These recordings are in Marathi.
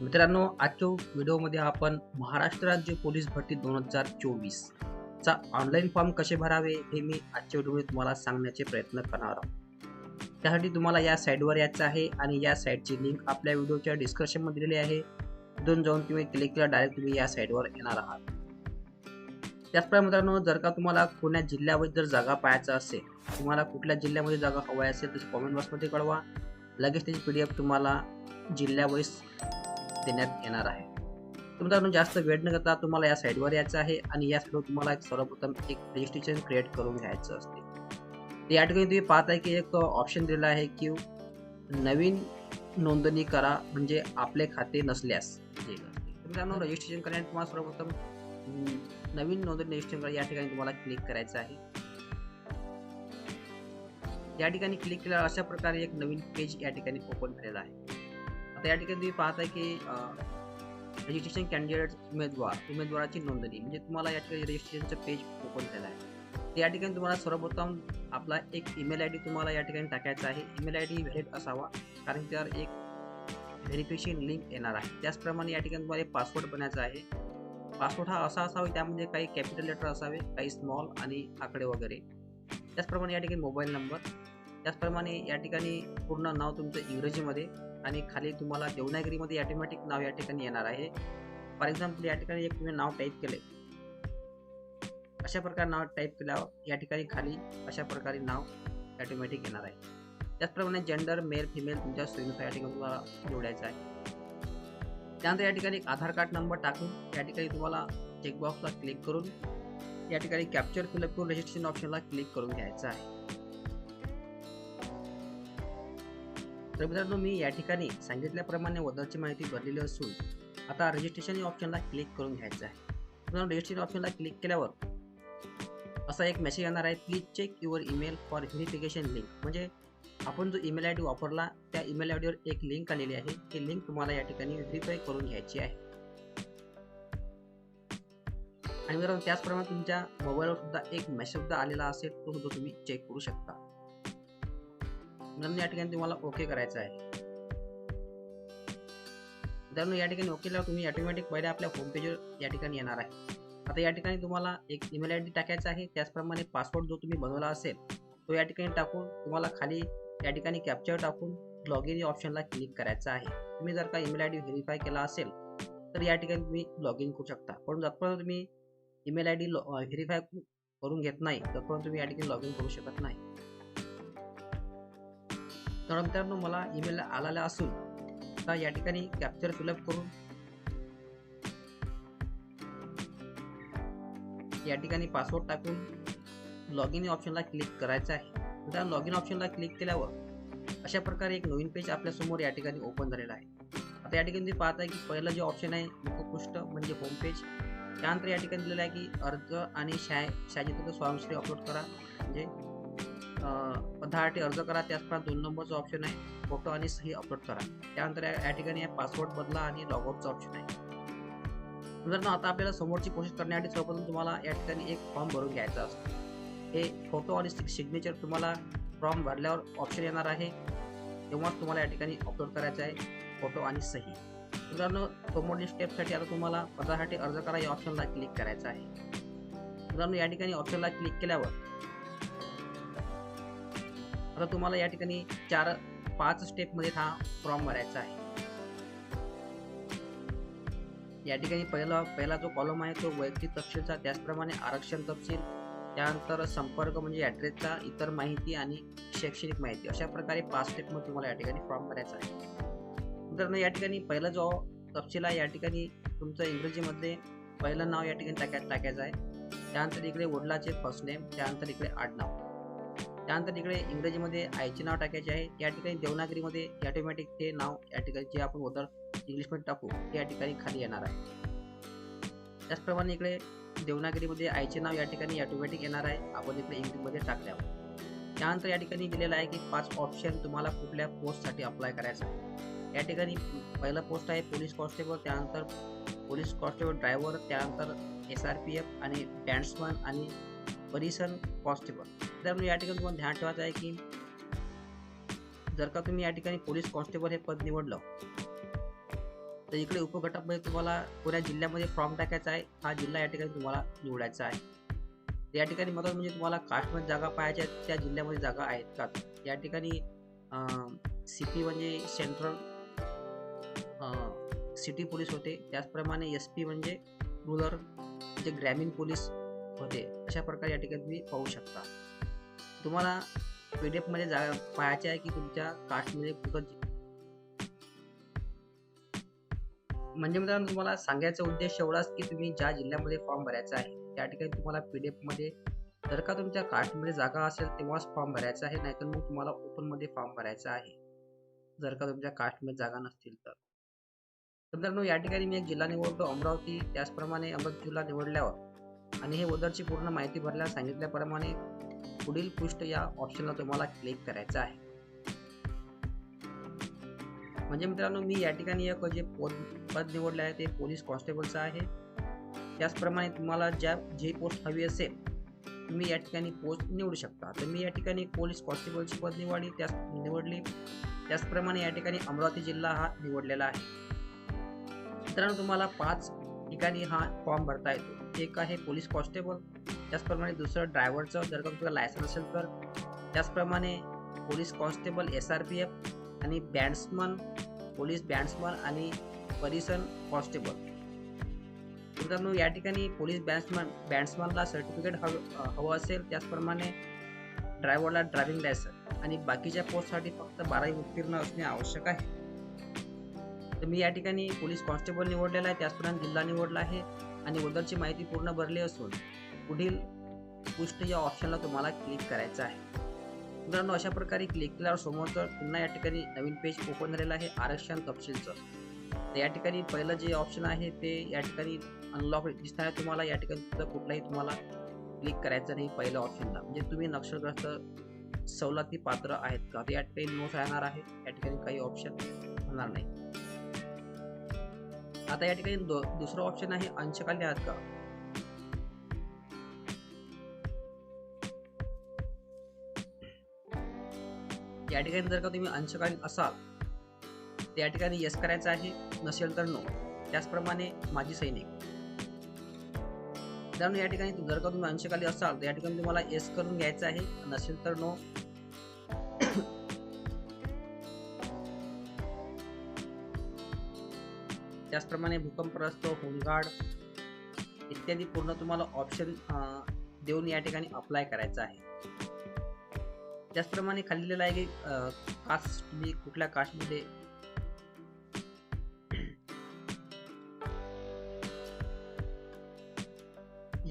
मित्रांनो आजच्या व्हिडिओमध्ये आपण महाराष्ट्र राज्य पोलीस भरती दोन हजार चोवीस चा ऑनलाईन फॉर्म कसे भरावे हे मी आजच्या व्हिडिओमध्ये तुम्हाला सांगण्याचे प्रयत्न करणार आहोत. त्यासाठी तुम्हाला या साईटवर यायचं आहे आणि या साईटची लिंक आपल्या व्हिडिओच्या डिस्क्रिप्शनमध्ये दिलेली आहे. तिथून जाऊन तुम्ही क्लिक केला डायरेक्ट तुम्ही या साईटवर येणार आहात. त्याचप्रमाणे मित्रांनो जर का तुम्हाला कोण्या जिल्ह्यामध्ये जर जागा पाहायचा असेल तुम्हाला कुठल्या जिल्ह्यामध्ये जागा हवी असेल तर कॉमेंट बॉक्समध्ये कळवा. लगेच त्याची पी डी एफ तुम्हाला जिल्ह्यावाईज देण्यात येणार आहे. तर मित्रांनो जास्त वेळ न करता तुम्हाला या साईडवर यायचं आहे आणि या साईटवर तुम्हाला एक सर्वप्रथम एक रजिस्ट्रेशन क्रिएट करून घ्यायचं असते. तर या ठिकाणी तुम्ही पाहताय की एक ऑप्शन दिलेला आहे की नवीन नोंदणी करा म्हणजे आपले खाते नसल्यास. मित्रांनो रजिस्ट्रेशन करण्यात तुम्हाला सर्वप्रथम नवीन नोंदणी रजिस्ट्रेशन करा. या ठिकाणी तुम्हाला क्लिक करायचं आहे. या ठिकाणी क्लिक केल्यावर अशा प्रकारे एक नवीन पेज या ठिकाणी ओपन झालेला आहे. आता या ठिकाणी तुम्ही पाहताय की रजिस्ट्रेशन कॅन्डिडेट उमेदवार उमेदवाराची नोंदणी म्हणजे तुम्हाला या ठिकाणी रजिस्ट्रेशनचं पेज ओपन केलं आहे. त्या या ठिकाणी तुम्हाला सर्वप्रथम आपला एक ईमेल आय डी तुम्हाला या ठिकाणी टाकायचा आहे. ईमेल आय डी व्हॅलिड असावा कारण त्यावर एक व्हेरिफिकेशन लिंक येणार आहे. त्याचप्रमाणे या ठिकाणी तुम्हाला एक पासवर्ड बनायचा आहे. पासवर्ड हा असा असावा त्यामध्ये काही कॅपिटल लेटर असावे काही स्मॉल आणि आकडे वगैरे. त्याचप्रमाणे या ठिकाणी मोबाईल नंबर त्याचप्रमाणे या ठिकाणी पूर्ण नाव तुमचं इंग्रजीमध्ये. आणि खाली तुम्हाला देवनागरीमध्ये ऑटोमॅटिक नाव या ठिकाणी येणार आहे. फॉर एक्झाम्पल या ठिकाणी एक तुम्ही नाव टाईप केले अशा प्रकारे नाव टाईप केल्यावर या ठिकाणी खाली अशा प्रकारे नाव ॲटोमॅटिक येणार आहे. त्याचप्रमाणे जेंडर मेल फिमेल तुमच्या सोयीनुसार या ठिकाणी तुम्हाला निवडायचं आहे. त्यानंतर या ठिकाणी आधार कार्ड नंबर टाकून या ठिकाणी तुम्हाला चेकबॉक्सला क्लिक करून या ठिकाणी कॅप्चर फिलअप करून रजिस्ट्रेशन ऑप्शनला क्लिक करून घ्यायचं आहे. तर मित्रांनो मी या ठिकाणी सांगितल्याप्रमाणे वदरची माहिती भरलेली असून आता रजिस्ट्रेशन या ऑप्शनला क्लिक करून घ्यायचं आहे. मित्रांनो रजिस्ट्रेशन ऑप्शनला क्लिक केल्यावर असा एक मेसेज येणार आहे please check your email for verification link म्हणजे आपण जो ईमेल आय डी वापरला त्या ईमेल आय डीवर एक लिंक आलेली आहे. ती लिंक तुम्हाला या ठिकाणी व्हेरीफाय करून घ्यायची आहे. आणि मित्रांनो त्याचप्रमाणे तुमच्या मोबाईलवर सुद्धा एक मेसेज सुद्धा आलेला असेल तो सुद्धा तुम्ही चेक करू शकता. मित्रांनो या ठिकाणी तुम्हाला ओके करायचं आहे. मित्रांनो या ठिकाणी ओके केल्यावर तुम्ही ऑटोमॅटिक पहिले आपल्या होम पेजवर या ठिकाणी येणार आहे. आता या ठिकाणी तुम्हाला एक ईमेल आय डी टाकायचा आहे. त्याचप्रमाणे पासवर्ड जो तुम्ही बनवला असेल तो या ठिकाणी टाकून तुम्हाला खाली या ठिकाणी कॅप्चर टाकून लॉग इन या ऑप्शनला क्लिक करायचं आहे. तुम्ही जर का ईमेल आय डी व्हेरीफाय केला असेल तर या ठिकाणी तुम्ही लॉग इन करू शकता. पण जरपर्यंत तुम्ही ईमेल आय डी व्हेरीफाय करून घेत नाही तोपर्यंत तुम्ही या ठिकाणी लॉग इन करू शकत नाही. तर मित्रांनो मला ईमेल आलेला असून आता या ठिकाणी कॅप्चर फिलअप करून या ठिकाणी पासवर्ड टाकून लॉग इन ऑप्शनला क्लिक करायचं आहे. त्या लॉग इन ऑप्शनला क्लिक केल्यावर अशा प्रकारे एक नवीन पेज आपल्यासमोर या ठिकाणी ओपन झालेला आहे. आता या ठिकाणी तुम्ही पाहताय की पहिलं जे ऑप्शन आहे मुखपृष्ठ म्हणजे होम पेज त्यानंतर या ठिकाणी दिलेलं आहे की अर्ज आणि शाय शाळेचं स्वयंश्री अपलोड करा. म्हणजे पदासाठी अर्ज करा त्याचप्रमाणे दोन नंबरचा ऑप्शन आहे फोटो आणि सही अपलोड करा. त्यानंतर या ठिकाणी पासवर्ड बदला आणि लॉगआउटचा ऑप्शन आहे. मित्रांनो आता आपल्याला समोरची कोशिश करण्यासाठी सर्वप्रथम तुम्हाला या ठिकाणी एक फॉर्म भरून घ्यायचा असतो. हे फोटो आणि सिग्नेचर तुम्हाला फॉर्म भरल्यावर ऑप्शन येणार आहे. तेव्हाच तुम्हाला या ठिकाणी अपलोड करायचं आहे फोटो आणि सही. मित्रांनो समोरच्या स्टेपसाठी आता तुम्हाला पदासाठी अर्ज करा या ऑप्शनला क्लिक करायचं आहे. मित्रांनो या ठिकाणी ऑप्शनला क्लिक केल्यावर आता तुम्हाला या ठिकाणी चार पाच स्टेपमध्ये हा फॉर्म भरायचा आहे. या ठिकाणी पहिला पहिला जो कॉलम आहे तो वैयक्तिक तपशीलचा त्याचप्रमाणे आरक्षण तपशील त्यानंतर संपर्क म्हणजे ॲड्रेसचा इतर माहिती आणि शैक्षणिक माहिती अशा प्रकारे पाच स्टेपमध्ये तुम्हाला या ठिकाणी फॉर्म भरायचा आहे. तर या ठिकाणी पहिला जो तपशील आहे या ठिकाणी तुमचं इंग्रजीमध्ये पहिलं नाव या ठिकाणी टाकाय टाकायचं आहे. त्यानंतर इकडे वडिलाचे फर्स्ट नेम त्यानंतर इकडे आडनाव. त्यानंतर इकडे इंग्रजीमध्ये आईचे नाव टाकायचे आहे. या ठिकाणी देवनागरीमध्ये ऑटोमॅटिक ते नाव या ठिकाणी जे आपण होतं इंग्लिशमध्ये टाकू ते या ठिकाणी खाली येणार आहे. त्याचप्रमाणे इकडे देवनागरीमध्ये आईचे नाव या ठिकाणी ऑटोमॅटिक येणार आहे. आपण इकडे इंग्लिशमध्ये टाकल्यावर. त्यानंतर या ठिकाणी दिलेलं आहे की पाच ऑप्शन तुम्हाला कुठल्या पोस्टसाठी अप्लाय करायचं आहे. या ठिकाणी पहिलं पोस्ट आहे पोलीस कॉन्स्टेबल त्यानंतर पोलीस कॉन्स्टेबल ड्रायव्हर त्यानंतर एस आर पी एफ आणि बँड्समन आणि परिसर कॉन्स्टेबल. तर या ठिकाणी तुम्हाला ध्यान ठेवायचं आहे की जर का तुम्ही या ठिकाणी पोलीस कॉन्स्टेबल हे पद निवडलं तर इकडे उपगटामध्ये तुम्हाला कोण्या जिल्ह्यामध्ये फॉर्म टाकायचा आहे. हा जिल्हा या ठिकाणी तुम्हाला निवडायचा आहे. या ठिकाणी मदत म्हणजे तुम्हाला कास्टमध्ये जागा पाहायच्या त्या जिल्ह्यामध्ये जागा आहेत का? या ठिकाणी सी पी म्हणजे सेंट्रल सिटी पोलीस होते. त्याचप्रमाणे एस पी म्हणजे रुरल म्हणजे ग्रामीण पोलीस होते अशा प्रकारे या ठिकाणी तुम्ही पाहू शकता. तुम्हाला पी डी एफमध्ये जा पाहायचे आहे की तुमच्या कास्टमध्ये कुठं म्हणजे मित्रांनो तुम्हाला सांगायचा उद्देश एवढाच की तुम्ही ज्या जिल्ह्यामध्ये फॉर्म भरायचा आहे त्या ठिकाणी तुम्हाला पी डी एफमध्ये जर का तुमच्या कार्टमध्ये जागा असेल तेव्हाच फॉर्म भरायचा आहे नाहीतर मग तुम्हाला ओपनमध्ये फॉर्म भरायचा आहे जर का तुमच्या कार्टमध्ये जागा नसतील तर. तर मित्रांनो या ठिकाणी मी एक जिल्हा निवडतो अमरावती. त्याचप्रमाणे अमरावती जिल्हा निवडल्यावर आणि हे ओदरची पूर्ण माहिती भरल्यास सांगितल्याप्रमाणे पुढील पृष्ठ या ऑप्शनला तुम्हाला क्लिक करायचं आहे. म्हणजे मित्रांनो मी या ठिकाणी एक जे पद पद निवडले आहे ते पोलीस कॉन्स्टेबलचं आहे. त्याचप्रमाणे तुम्हाला ज्या जे पोस्ट हवी असेल तुम्ही या ठिकाणी पोस्ट निवडू शकता. तर मी या ठिकाणी पोलीस कॉन्स्टेबलची पद निवडली त्याच निवडली. त्याचप्रमाणे या ठिकाणी अमरावती जिल्हा हा निवडलेला आहे. मित्रांनो तुम्हाला पाच ठिकाणी हा फॉर्म भरता येतो. एक आहे पोलीस कॉन्स्टेबल त्याचप्रमाणे दुसरं ड्रायव्हरचं जर का तुला लायसन्स असेल तर. त्याचप्रमाणे police constable S R P F आणि बँड्समन पोलीस बँड्समन आणि परिसन कॉन्स्टेबल. मित्रांनो या ठिकाणी पोलीस बँड्समन बँड्समनला सर्टिफिकेट हवं हवं असेल त्याचप्रमाणे ड्रायव्हरला ड्रायव्हिंग लायसन आणि बाकीच्या पोस्टसाठी फक्त बारावी उत्तीर्ण असणे आवश्यक आहे. तर मी या ठिकाणी पोलीस कॉन्स्टेबल निवडलेला आहे त्याचप्रमाणे जिल्हा निवडला आहे. आणि उदरची माहिती पूर्ण भरली असून पुढील पुष्ट या ऑप्शनला तुम्हाला क्लिक करायचं आहे. मित्रांनो अशा प्रकारे क्लिक केल्यावर समोरचं पुन्हा या ठिकाणी नवीन पेज ओपन झालेलं आहे आरक्षण तपशीलचं. तर या ठिकाणी पहिलं जे ऑप्शन आहे ते या ठिकाणी अनलॉक दिसणार आहे तुम्हाला या ठिकाणी कुठलाही तुम्हाला क्लिक करायचं नाही पहिल्या ऑप्शनला म्हणजे तुम्ही नक्षलग्रस्त सवलती पात्र आहेत का? तर या ठिकाणी नो राहणार आहे या ठिकाणी काही ऑप्शन होणार नाही. आता या ठिकाणी दुसरं ऑप्शन आहे अंशकाली आहात का या ठिकाणी जर का तुम्ही अंशकालीन असाल तर या ठिकाणी यस करायचं आहे नसेल तर नो त्याचप्रमाणे माजी सैनिक. मित्रांनो या ठिकाणी जर का तुम्ही अंशकाली असाल तर या ठिकाणी तुम्हाला येस करून घ्यायचं आहे नसेल तर नो त्याचप्रमाणे भूकंपग्रस्त होमगार्ड इत्यादी पूर्ण तुम्हाला ऑप्शन देऊन या ठिकाणी अप्लाय करायचं आहे. त्याचप्रमाणे खाली लिहिलेलं आहे की कास्ट तुम्ही कुठल्या कास्टमध्ये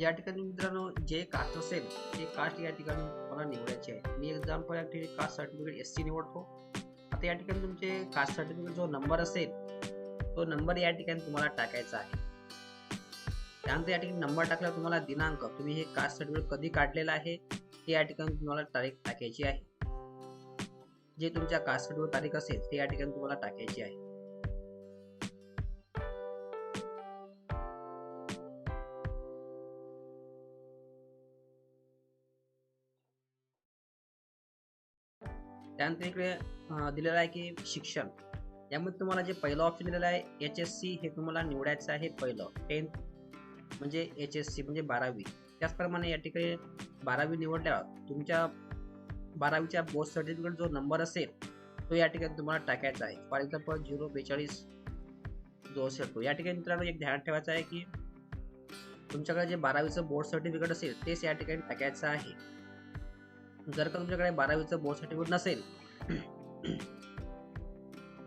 या ठिकाणी मित्रांनो जे कास्ट असेल ते कास्ट या ठिकाणी मला निवडायचे आहे मी एक्झाम्पल या ठिकाणी कास्ट सर्टिफिकेट एस सी निवडतो. आता या ठिकाणी तुमचे कास्ट सर्टिफिकेट जो नंबर असेल तो नंबर या ठिकाणी तुम्हाला टाकायचा आहे. त्यानंतर या ठिकाणी नंबर टाकल्यावर तुम्हाला दिनांक तुम्ही हे कास्ट सर्टिफिकेट कधी काढलेलं आहे ते या ठिकाणी तुम्हाला तारीख टाकायची आहे. जे तुमच्या कास्ट सर्टिफिकेट तारीख असेल ते या ठिकाणी तुम्हाला टाकायची आहे. त्यानंतर इकडे दिलेलं आहे की शिक्षण. यामध्ये तुम्हाला जे पहिलं ऑप्शन दिलेलं आहे एच एस सी हे तुम्हाला निवडायचं आहे पहिलं. टेन्थ म्हणजे एच एस सी म्हणजे बारावी. त्याचप्रमाणे या ठिकाणी बारावी निवडल्यावर तुमच्या बारावीच्या बोर्ड सर्टिफिकेट जो नंबर असेल तो या ठिकाणी तुम्हाला टाकायचा आहे. फॉर एक्झाम्पल झिरो बेचाळीस जो असेल तो या ठिकाणी मित्रांनो एक ध्यान ठेवायचं आहे की तुमच्याकडे जे बारावीचं बोर्ड सर्टिफिकेट असेल तेच या ठिकाणी टाकायचं आहे. जर का तुमच्याकडे बारावीचं बोर्ड सर्टिफिकेट नसेल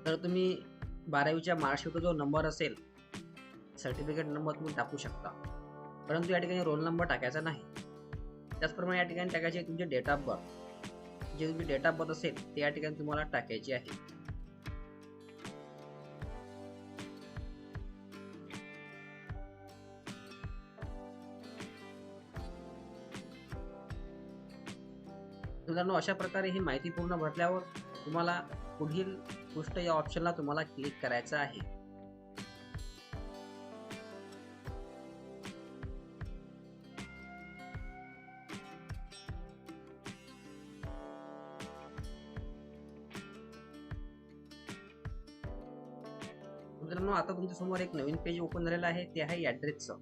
तर तुम्ही बारावीच्या मार्कशीटचा जो नंबर असेल सर्टिफिकेट नंबर तुम्ही टाकू शकता. परंतु या ठिकाणी रोल नंबर टाकायचा नाही. त्याचप्रमाणे या ठिकाणी टाकायचे तुमचे डेट ऑफ बर्थ जे तुमची डेट ऑफ बर्थ असेल ते या ठिकाणी तुम्हाला टाकायची आहे. मित्रांनो अशा प्रकारे ही माहिती पूर्ण भरल्यावर तुम्हाला पुढील गोष्ट या ऑप्शनला तुम्हाला क्लिक करायचं आहे. मित्रांनो आता तुमच्यासमोर एक नवीन पेज ओपन झालेलं आहे. ते आहे ॲड्रेसचं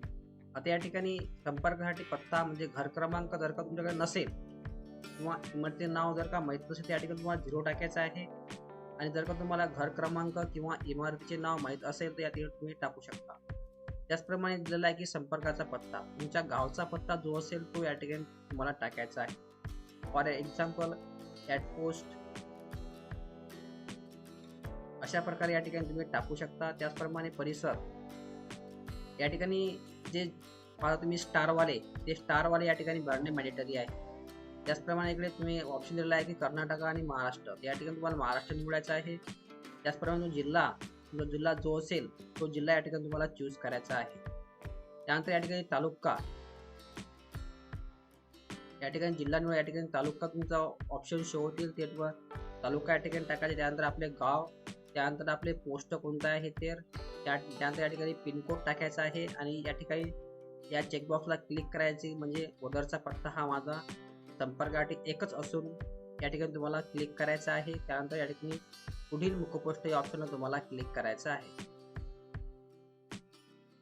आता या ठिकाणी संपर्कासाठी पत्ता म्हणजे घर क्रमांक जर का तुमच्याकडे नसेल किंवा इमरते नाव जर का माहीत नसेल त्या ठिकाणी तुम्हाला झिरो टाकायचं आहे. आणि जर का तुम्हाला घर क्रमांक किंवा इमारतीचे नाव माहीत असेल तर या तुम्ही टाकू शकता. त्याचप्रमाणे दिलेला आहे की संपर्काचा पत्ता. तुमच्या गावचा पत्ता जो असेल तो या ठिकाणी तुम्हाला टाकायचा आहे. फॉर एक्झाम्पल ॲट पोस्ट अशा प्रकारे या ठिकाणी तुम्ही टाकू शकता. त्याचप्रमाणे परिसर. या ठिकाणी जे पाहता तुम्ही स्टारवाले. ते स्टारवाले या ठिकाणी भरणे मॅडेटरी आहे. त्याचप्रमाणे इकडे तुम्ही ऑप्शन दिलेला आहे की कर्नाटक आणि महाराष्ट्र. या ठिकाणी तुम्हाला महाराष्ट्र निवडायचा आहे. त्याचप्रमाणे जो जिल्हा जो जिल्हा जो असेल तो जिल्हा या ठिकाणी तुम्हाला चूज करायचा आहे. त्यानंतर या ठिकाणी तालुका. या ठिकाणी जिल्हा निवड या ठिकाणी तालुका तुमचा ऑप्शन शो होतील. ते तालुका या ठिकाणी टाकायचे. त्यानंतर आपले गाव त्यानंतर आपले पोस्ट कोणतं आहे ते. त्या त्यानंतर या ठिकाणी पिनकोड टाकायचा आहे. आणि या ठिकाणी या चेकबॉक्सला क्लिक करायची म्हणजे ओदरचा पत्ता हा माझा. संपर्कासाठी एकच असून या ठिकाणी तुम्हाला क्लिक करायचं आहे. त्यानंतर या ठिकाणी पुढील मुखपृष्ठ या ऑप्शनवर तुम्हाला क्लिक करायचं आहे.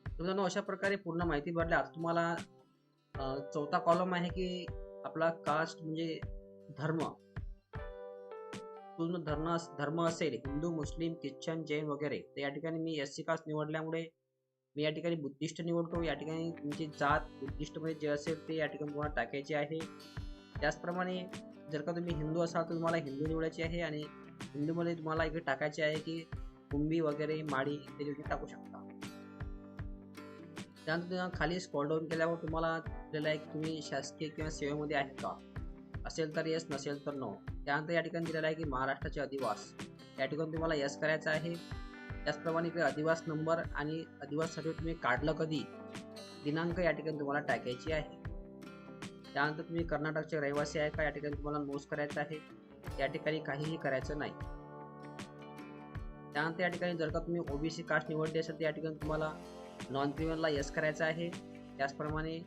मित्रांनो अशा प्रकारे पूर्ण माहिती भरल्या आता तुम्हाला चौथा कॉलम आहे की आपला कास्ट म्हणजे धर्म. पूर्ण धर्म धर्म असेल हिंदू मुस्लिम ख्रिश्चन जैन वगैरे तर या ठिकाणी मी एस सी कास्ट निवडल्यामुळे मी या ठिकाणी बुद्धिस्ट निवडतो. या ठिकाणी तुमची जात बुद्धिस्टमध्ये जे असेल ते या ठिकाणी तुम्हाला टाकायचे आहे. त्याचप्रमाणे जर का तुम्ही हिंदू असाल तर तुम्हाला हिंदू निवडायची आहे आणि हिंदूमध्ये तुम्हाला इकडे टाकायचे आहे की कुंभी वगैरे माडी इत्यादी तुम्ही टाकू शकता. त्यानंतर खाली स्कॉल डाऊन केल्यावर तुम्हाला दिलेलं आहे की तुम्ही शासकीय किंवा सेवेमध्ये आहे का? असेल तर येस नसेल तर नो त्यानंतर या ठिकाणी दिलेलं आहे की महाराष्ट्राचे अधिवास. या ठिकाणी तुम्हाला यस करायचं आहे. त्याचप्रमाणे इकडे अधिवास नंबर आणि अधिवास सर्टिफिकेट तुम्ही काढलं कधी? दिनांक या ठिकाणी तुम्हाला टाकायची आहे. त्यानंतर तुम्ही कर्नाटकचे रहिवासी आहे का? या ठिकाणी तुम्हाला नोस करायचं आहे. या ठिकाणी काहीही करायचं नाही. त्यानंतर या ठिकाणी जर का तुम्ही ओबीसी कास्ट निवडली असेल तर या ठिकाणी तुम्हाला नॉन क्रिमिनलला यस करायचं आहे. त्याचप्रमाणे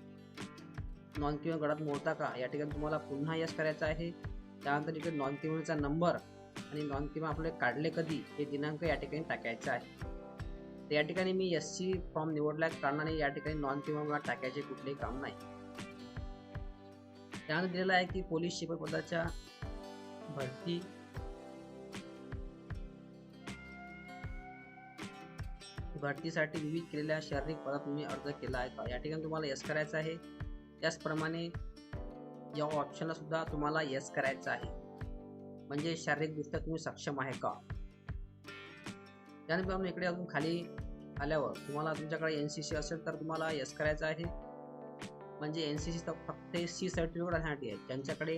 नॉन क्रिमिनल गडात मोडता का? या ठिकाणी तुम्हाला पुन्हा यस करायचं आहे. त्यानंतर इकडे नॉन क्रिमिनलचा नंबर आणि नॉन क्रिमिनल आपले काढले कधी? हे दिनांक या ठिकाणी टाकायचं आहे. तर या ठिकाणी मी एस सी फॉर्म निवडल्या कारणाने या ठिकाणी नॉन क्रिमिनल टाकायचे कुठलेही काम नाही. त्यानंतर दिलेला आहे की पोलीस शिपाई पदाच्या भरती. भरतीसाठी विविध केलेल्या शारीरिक पदात तुम्ही अर्ज केला आहे का? या ठिकाणी तुम्हाला यस करायचं आहे. त्याचप्रमाणे या ऑप्शनला सुद्धा तुम्हाला यस करायचं आहे. म्हणजे शारीरिकदृष्ट्या तुम्ही सक्षम आहे का? त्यानंतर इकडे अजून खाली आल्यावर तुम्हाला तुमच्याकडे एन सी सी असेल तर तुम्हाला यस करायचं आहे. म्हणजे एन सी सी फक्त सी सर्टिफिकेट असण्यासाठी आहे. ज्यांच्याकडे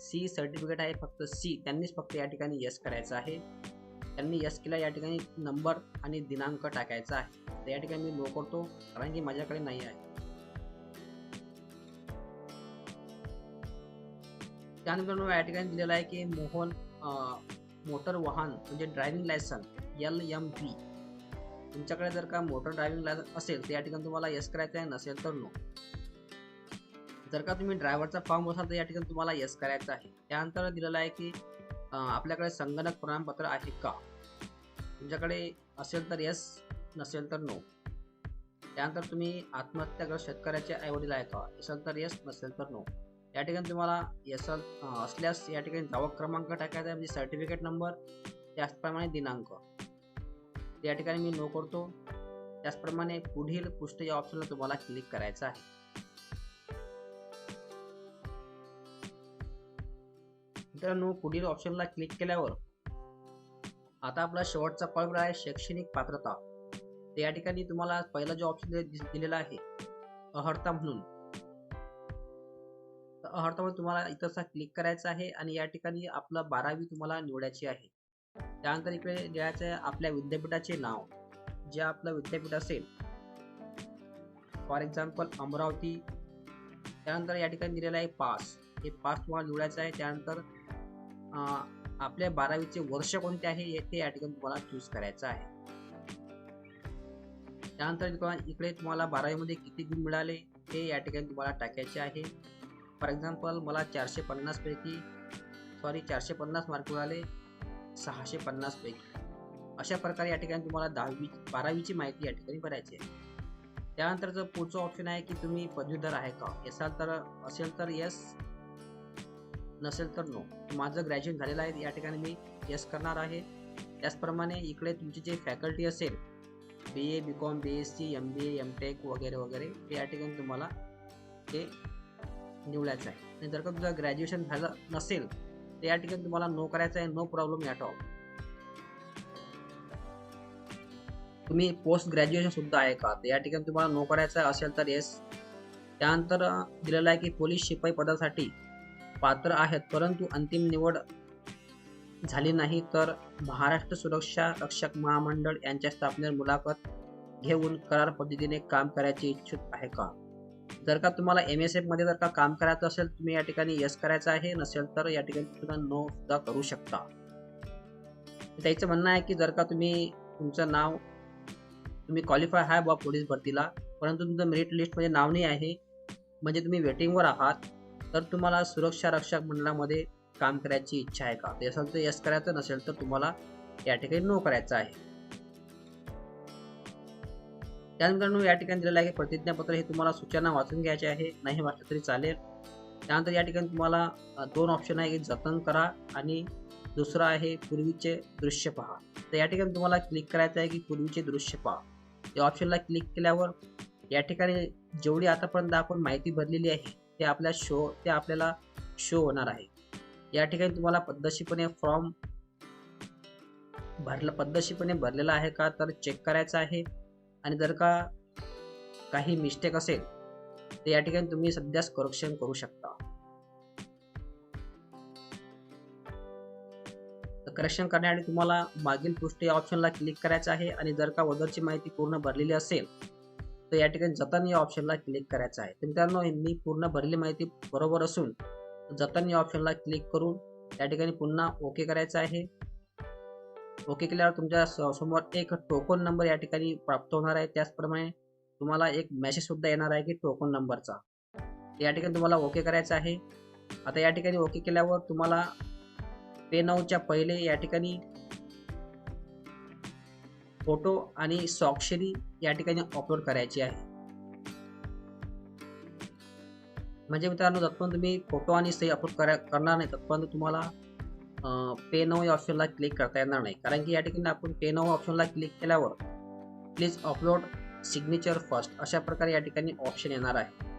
सी सर्टिफिकेट आहे फक्त सी त्यांनीच फक्त या ठिकाणी यस करायचं आहे. त्यांनी यस केला या ठिकाणी नंबर आणि दिनांक टाकायचा आहे. तर या ठिकाणी मी नो करतो कारण की माझ्याकडे नाही आहे. त्यानंतर या ठिकाणी दिलेलं आहे की मोहन मोटर वाहन म्हणजे driving licence L M P तुमच्याकडे जर का मोटर ड्रायव्हिंग लायसन असेल तर या ठिकाणी तुम्हाला यस करायचं आहे नसेल तर नो जर का तुम्ही ड्रायव्हरचा फॉर्म असाल तर या ठिकाणी तुम्हाला यस करायचं आहे. त्यानंतर दिलेलं आहे की आपल्याकडे संगणक प्रमाणपत्र आहे का? तुमच्याकडे असेल तर यस नसेल तर नो त्यानंतर तुम्ही आत्महत्याग्रस्त शेतकऱ्याचे आईवडील आहे का? असेल तर यस नसेल तर नो या ठिकाणी तुम्हाला येस असल्यास या ठिकाणी जावक क्रमांक टाकायचा आहे म्हणजे सर्टिफिकेट नंबर त्याचप्रमाणे दिनांक. या ठिकाणी मी नो करतो. त्याचप्रमाणे पुढील पुष्ट या ऑप्शनला तुम्हाला क्लिक करायचं आहे. मित्रांनो पुढील ऑप्शनला क्लिक केल्यावर आता आपला शेवटचा पॉईंट आहे शैक्षणिक पात्रता. तर या ठिकाणी तुम्हाला पहिला जो ऑप्शन दिलेला आहे अहर्ता म्हणून. तर अहर्तामध्ये तुम्हाला इथंचा क्लिक करायचा आहे आणि या ठिकाणी आपलं बारावी तुम्हाला निवडायची आहे. त्यानंतर इकडे लिहायचं आहे आपल्या विद्यापीठाचे नाव. जे आपलं विद्यापीठ असेल फॉर एक्झाम्पल अमरावती. त्यानंतर या ठिकाणी दिलेलं आहे पास हे पास तुम्हाला निवडायचं आहे. त्यानंतर आपल्या बारावीचे वर्ष कोणते आहे ते या ठिकाणी तुम्हाला चूज करायचं आहे. त्यानंतर इकडे तुम्हाला बारावीमध्ये किती गुण मिळाले हे या ठिकाणी तुम्हाला टाकायचे आहे. फॉर एक्झाम्पल मला चारशे पन्नास पैकी सॉरी चारशे पन्नास मार्क मिळाले सहाशे पन्नास पैकी. अशा प्रकारे या ठिकाणी तुम्हाला दहावी बारावीची माहिती या ठिकाणी भरायची आहे. त्यानंतरचं पुढचं ऑप्शन आहे की तुम्ही पदवीधर आहे का? असाल तर असेल तर येस नसेल तर नो माझं ग्रॅज्युएट झालेलं आहे या ठिकाणी मी येस करणार आहे. त्याचप्रमाणे इकडे तुमची जे फॅकल्टी असेल B A B com B S C M B A M tech वगैरे वगैरे ते या ठिकाणी तुम्हाला ते निवडायचं आहे. आणि जर का तुझं ग्रॅज्युएशन झालं नसेल तर या ठिकाणी तुम्हाला नो करायचं आहे नो प्रॉब्लेम ॲट ऑल तुम्ही पोस्ट ग्रॅज्युएशन सुद्धा आहे का? तर या ठिकाणी तुम्हाला नो करायचं असेल तर येस त्यानंतर दिलेलं आहे की पोलीस शिपाई पदासाठी पात्र आहेत परंतु अंतिम निवड झाली नाही तर महाराष्ट्र सुरक्षा रक्षक महामंडळ यांच्या स्थापनेवर मुलाखत घेऊन करार पद्धतीने काम करायचे इच्छुक आहे का? जर का तुम्हाला एम एस एफमध्ये जर का काम करायचं असेल तुम्ही या ठिकाणी यस करायचं आहे नसेल तर या ठिकाणी सुद्धा नो सुद्धा करू शकता. त्याचं म्हणणं आहे की जर का तुम्ही तुमचं नाव तुम्ही क्वालिफाय आहे बा पोलीस भरतीला परंतु तुमचं मेरिट लिस्टमध्ये नाव नाही आहे म्हणजे तुम्ही वेटिंगवर आहात तर तुम्हाला सुरक्षा रक्षक मंडळामध्ये काम करायची इच्छा आहे का? ते जर यस करायचं नसेल तर तुम्हाला या ठिकाणी नो करायचं आहे. त्यानंतर या ठिकाणी दिलेलं आहे की प्रतिज्ञापत्र हे तुम्हाला सूचना वाचून घ्यायचे आहे. नाही वाटलं तरी चालेल. त्यानंतर या ठिकाणी तुम्हाला दोन ऑप्शन आहे की जतन करा आणि दुसरा आहे पूर्वीचे दृश्य पहा. तर या ठिकाणी तुम्हाला क्लिक करायचं आहे की पूर्वीचे दृश्य पहा. या ऑप्शनला क्लिक केल्यावर या ठिकाणी जेवढी आतापर्यंत आपण माहिती भरलेली आहे ते आपल्या शो ते आपल्याला शो होणार आहे. या ठिकाणी तुम्हाला पद्धतशीरपणे फॉर्म भरला पद्धतशीरपणे भरलेला आहे का तर चेक करायचं आहे. आणि जर का काही मिस्टेक असेल तर या ठिकाणी तुम्ही सध्याच करेक्शन करू शकता. करेक्शन करण्यासाठी तुम्हाला मागील पृष्ठ या ऑप्शनला क्लिक करायचं आहे. आणि जर का वदरची माहिती पूर्ण भरलेली असेल तर या ठिकाणी जतन या ऑप्शनला क्लिक करायचं आहे. तर मित्रांनो मी पूर्ण भरलेली माहिती बरोबर असून जतन या ऑप्शनला क्लिक करून या ठिकाणी पुन्हा ओके करायचं आहे. ओके केल्यावर तुमच्यासमोर एक टोकन नंबर या ठिकाणी प्राप्त होणार आहे. त्याचप्रमाणे तुम्हाला एक मेसेज सुद्धा येणार आहे की टोकन नंबरचा या ठिकाणी तुम्हाला ओके करायचं आहे. आता या ठिकाणी ओके केल्यावर तुम्हाला पे नऊच्या पहिले या ठिकाणी फोटो आणि स्वाक्षरी या ठिकाणी अपलोड करायची आहे. म्हणजे मित्रांनो जतपर्यंत तुम्ही फोटो आणि सही अपलोड करा करणार नाही तत्पर्यंत तुम्हाला पे नाऊ या ऑप्शनला क्लिक करता येणार नाही. कारण की या ठिकाणी आपण पे नाऊ ऑप्शनला क्लिक केल्यावर प्लीज अपलोड सिग्नेचर फर्स्ट अशा प्रकारे या ठिकाणी ऑप्शन येणार आहे.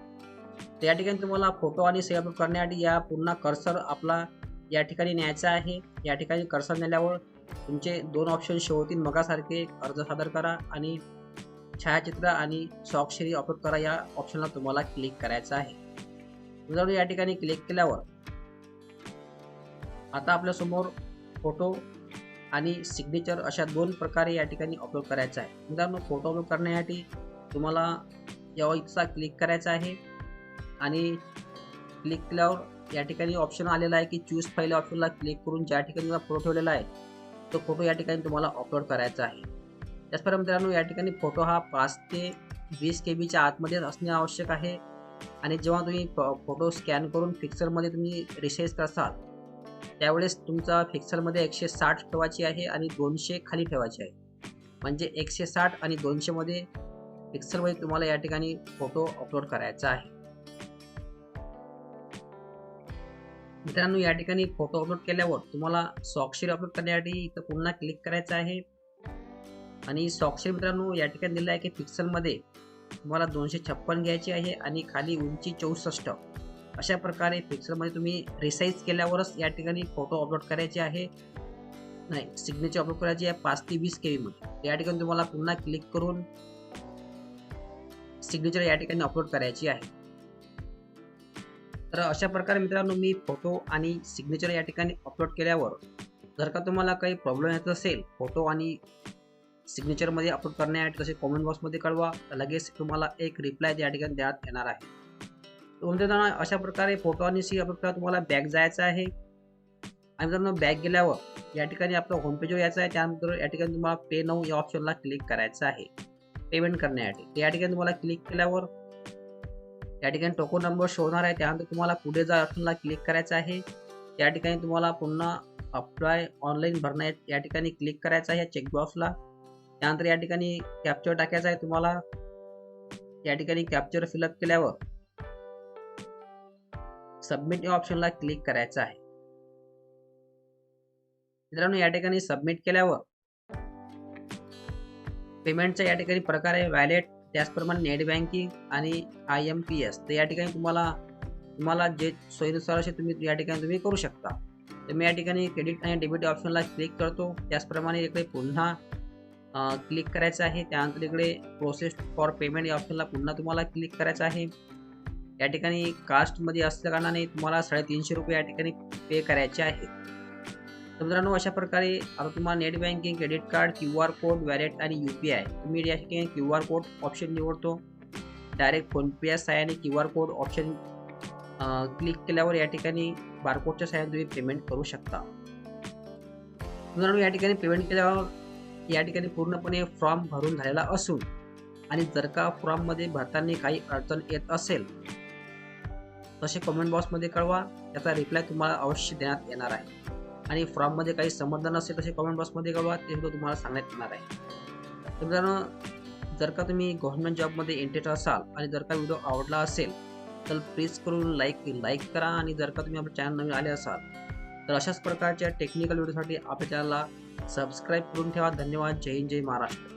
तर या ठिकाणी तुम्हाला फोटो आणि सही अपलोड करण्यासाठी या पुन्हा कर्सर आपला या ठिकाणी न्यायचा आहे. या ठिकाणी कर्सर नेल्यावर तुमचे दोन ऑप्शन शो होतील मगासारखे अर्ज सादर करा आणि छायाचित्र आणि स्वाक्षरी अपलोड करा. या ऑप्शनला तुम्हाला क्लिक करायचं आहे. मित्रांनो या ठिकाणी क्लिक केल्यावर आता आपल्यासमोर फोटो आणि सिग्नेचर अशा दोन प्रकारे या ठिकाणी अपलोड करायचा आहे. मित्रांनो फोटो अपलोड करण्यासाठी तुम्हाला या इथचा क्लिक करायचा आहे आणि क्लिक केल्यावर या ठिकाणी ऑप्शन आलेला आहे की चूज फाईल ऑप्शनला क्लिक करून ज्या ठिकाणी तुम्हाला फोटो ठेवलेला आहे तो फोटो या ठिकाणी तुम्हाला अपलोड करायचा आहे. त्याचप्रमाणे मित्रांनो या ठिकाणी फोटो हा पाच ते वीस के बीच्या आतमध्येच असणे आवश्यक आहे. आणि जेव्हा तुम्ही फोटो स्कॅन करून पिक्चरमध्ये तुम्ही रिसाईज करसाल त्यावेळेस तुमचा पिक्सलमध्ये एकशे साठ ठेवायची आहे आणि दोनशे खाली ठेवायची आहे. म्हणजे एकशे साठ आणि दोनशेमध्ये पिक्सलमध्ये तुम्हाला या ठिकाणी फोटो अपलोड करायचा आहे. मित्रांनो या ठिकाणी फोटो अपलोड केल्यावर तुम्हाला स्वाक्षरी अपलोड करण्यासाठी इथं पुन्हा क्लिक करायचं आहे. आणि स्वाक्षरी मित्रांनो या ठिकाणी दिलं आहे की पिक्सलमध्ये तुम्हाला दोनशे छप्पन घ्यायची आहे आणि खाली उंची चौसष्ट. अशा प्रकारे पिक्सलमध्ये तुम्ही रिसाईज केल्यावरच या ठिकाणी फोटो अपलोड करायचे आहे. नाही सिग्नेचर अपलोड करायची आहे पाच ते वीस के व्हीमध्ये या ठिकाणी तुम्हाला पुन्हा क्लिक करून सिग्नेचर या ठिकाणी अपलोड करायची आहे. तर अशा प्रकारे मित्रांनो मी फोटो आणि सिग्नेचर या ठिकाणी अपलोड केल्यावर जर का तुम्हाला काही प्रॉब्लेम येत असेल फोटो आणि सिग्नेचरमध्ये अपलोड करण्यासाठी तसे कॉमेंट बॉक्समध्ये कळवा. लगेच तुम्हाला एक रिप्लाय त्या ठिकाणी देण्यात येणार आहे. तर मित्रांनो अशा प्रकारे फोटो आणि सी अपलोड करा तुम्हाला बॅग जायचं आहे. आणि मित्रांनो बॅग गेल्यावर या ठिकाणी आपलं होमपेजवर यायचं आहे. त्यानंतर या ठिकाणी तुम्हाला पे नऊ या ऑप्शनला क्लिक करायचं आहे. पेमेंट करण्यासाठी. या ठिकाणी तुम्हाला क्लिक केल्यावर या ठिकाणी टोकन नंबर शोधणार आहे. त्यानंतर तुम्हाला पुढे जा ऑप्शनला क्लिक करायचं आहे त्या ठिकाणी तुम्हाला पुन्हा अप्लाय ऑनलाईन भरणं या- या ठिकाणी क्लिक करायचं आहे या चेकबॉक्सला त्यानंतर या ठिकाणी कॅप्चर टाकायचा आहे तुम्हाला. या ठिकाणी कॅप्चर फिलअप केल्यावर सबमिट या ऑप्शनला क्लिक करायचं आहे. मित्रांनो या ठिकाणी सबमिट केल्यावर पेमेंटचा या ठिकाणी प्रकार आहे. वॅलेट त्याचप्रमाणे नेट बँकिंग आणि आय एम पी एस तर या ठिकाणी तुम्हाला तुम्हाला जे सोयीनुसार असे तुम्ही या ठिकाणी तुम्ही करू शकता. तर मी या ठिकाणी क्रेडिट आणि डेबिट ऑप्शनला क्लिक करतो. त्याचप्रमाणे इकडे पुन्हा क्लिक करायचं आहे. त्यानंतर इकडे प्रोसेस फॉर पेमेंट या ऑप्शनला पुन्हा तुम्हाला क्लिक करायचं आहे. या ठिकाणी कास्टमध्ये असल्या कारणाने तुम्हाला साडेतीनशे रुपये या ठिकाणी पे करायचे आहे तर मित्रांनो अशा प्रकारे आता तुम्हाला net banking credit card Q R code wallet आणि यू पी आय तुम्ही या ठिकाणी क्यू आर कोड ऑप्शन निवडतो डायरेक्ट फोनपे या सहाय्याने Q R code option click केल्यावर या ठिकाणी बारकोडच्या सहाय्याने तुम्ही पेमेंट करू शकता. मित्रांनो या ठिकाणी पेमेंट केल्यावर या ठिकाणी पूर्णपणे फॉर्म भरून झालेला असून आणि जर का फॉर्ममध्ये भरताना काही अडचण येत असेल तसे कमेंट बॉक्समध्ये कळवा. त्याचा रिप्लाय तुम्हाला अवश्य देण्यात येणार आहे. आणि फॉर्ममध्ये काही समजलं नसेल तसे कमेंट बॉक्समध्ये कळवा ते सुद्धा तुम्हाला सांगण्यात येणार आहे. तर मित्रांनो जर का तुम्ही गव्हर्नमेंट जॉबमध्ये इंटरेस्ट असाल आणि जर का व्हिडिओ आवडला असेल तर प्लीज करून लाईक लाईक करा आणि जर का तुम्ही आपल्या चॅनल नवीन आले असाल तर अशाच प्रकारच्या टेक्निकल व्हिडिओसाठी आपल्या चॅनलला सबस्क्राईब करून ठेवा. धन्यवाद. जय हिंद जय महाराष्ट्र.